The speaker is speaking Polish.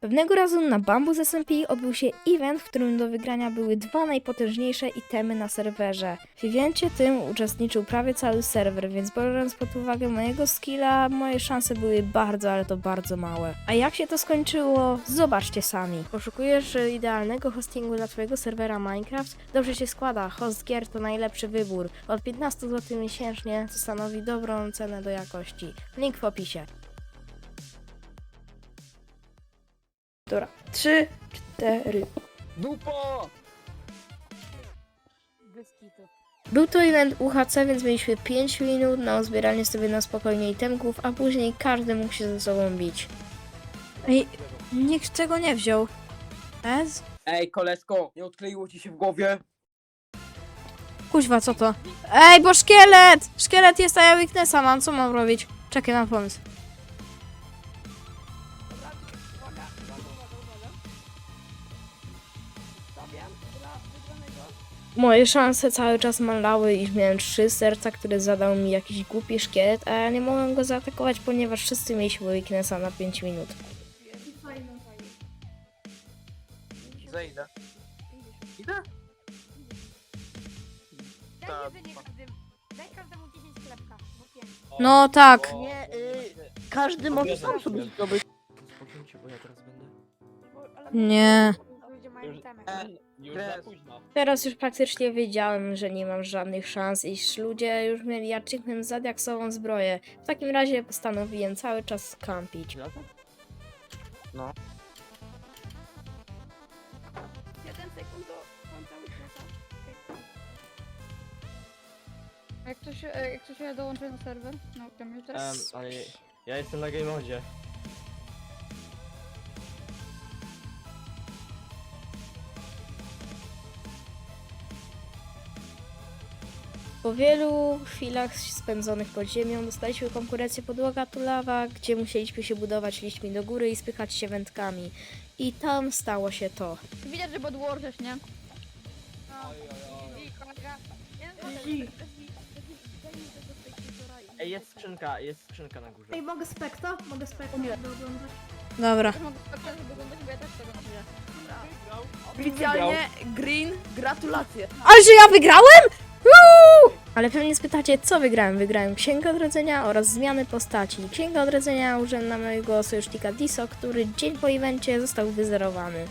Pewnego razu na Bambus SMP odbył się event, w którym do wygrania były dwa najpotężniejsze itemy na serwerze. W evencie tym uczestniczył prawie cały serwer, więc biorąc pod uwagę mojego skilla, moje szanse były bardzo, ale to bardzo małe. A jak się to skończyło? Zobaczcie sami. Poszukujesz e, idealnego hostingu dla twojego serwera Minecraft? Dobrze się składa, HostGear to najlepszy wybór. Od 15 zł miesięcznie, co stanowi dobrą cenę do jakości. Link w opisie. Dobra, trzy, cztery. Dupo! Był to event UHC, więc mieliśmy 5 minut na uzbieranie sobie na spokojnie itemków, a później każdy mógł się ze sobą bić. Ej, nikt tego nie wziął. Ez? Ej, koleżko, nie odkleiło ci się w głowie? Kuźwa, co to? Ej, bo szkielet! Szkielet jest, a ja weaknessa mam, co mam robić? Czekaj, mam pomysł. Moje szanse cały czas malały i miałem trzy serca, które zadał mi jakiś głupi szkielet, a ja nie mogłem go zaatakować, ponieważ wszyscy mieliśmy weaknessa na 5 minut. Zejdę. Idę? Daj Tak. jedzenie. Daj każdemu 10 chlebka, bo pięć. No tak. Nie, y, każdy może sam sobie zdobyć. Uspokójcie, bo ja teraz będę. Nie. Mają itemy. Już za późno. Teraz już praktycznie wiedziałem, że nie mam żadnych szans, iż ludzie już mieli achievement za diaksową zbroję. W takim razie postanowiłem cały czas kampić. Lata? 7 sekund do końca. Jak ktoś, e, jak ktoś ja dołączę na serwer? No, tam już Em, teraz. ale ja jestem na game modzie. Po wielu chwilach spędzonych pod ziemią dostaliśmy konkurencję podłoga tu lawa, gdzie musieliśmy się budować liśćmi do góry i spychać się wędkami. I tam stało się to. Widać, że podłożysz, nie? Ej, jest skrzynka, jest skrzynka na górze. Ej, mogę spekta? Mogę spekta oglądać. Dobra. Też mogę bo ja też tego. Oficjalnie Green, gratulacje. Ale że ja wygrałem? Ale pewnie spytacie, co wygrałem? Wygrałem Księgę Odrodzenia oraz zmiany postaci. Księgę Odrodzenia użyłem na mojego sojusznika Diso, który dzień po evencie został wyzerowany.